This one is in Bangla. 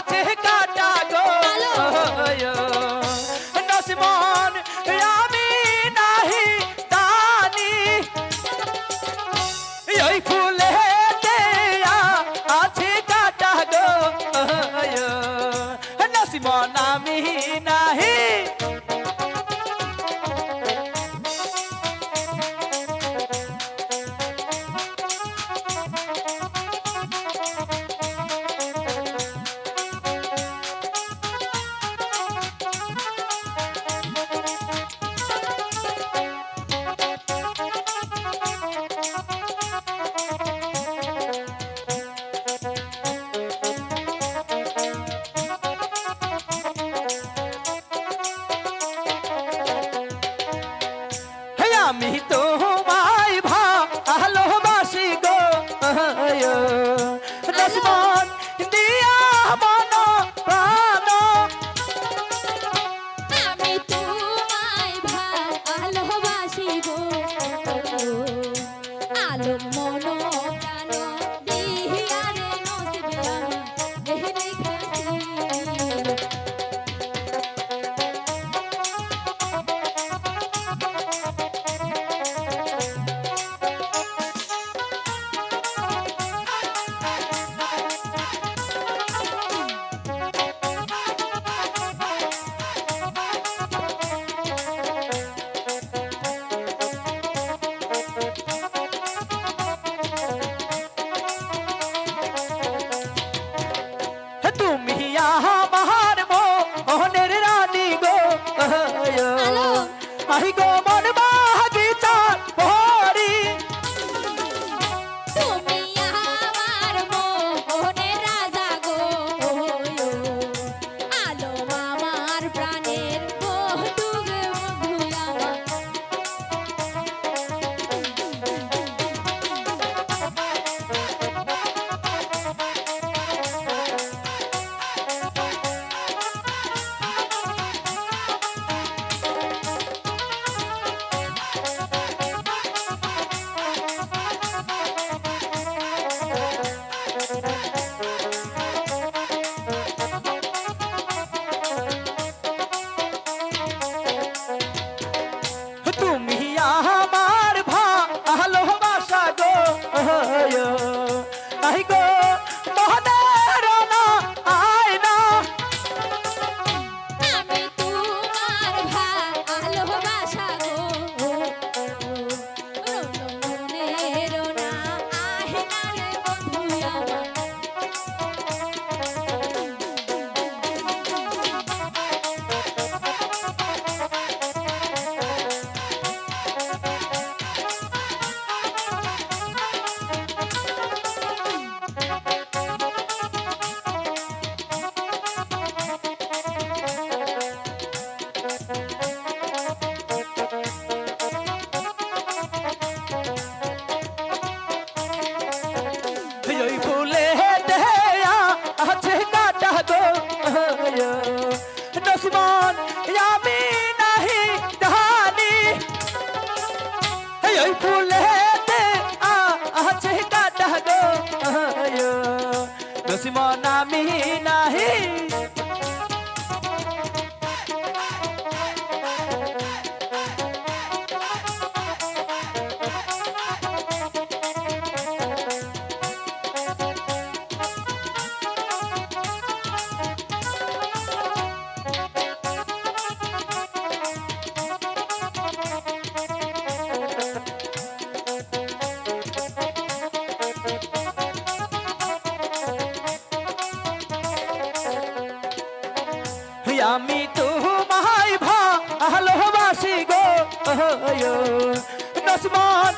আছে কাটা গো নসিমন আমি নাহি জানি ওই ফুলে আমি তোমায় ভালোবাসি গো। রসমন দিয়া মন প্রাণ। আমি তোমায় ভালোবাসি গো। আলো মন আহি গো মন বাগিচার নসমান আমি নাহি। আমি তোমায় ভালোবাসি গো। নসমান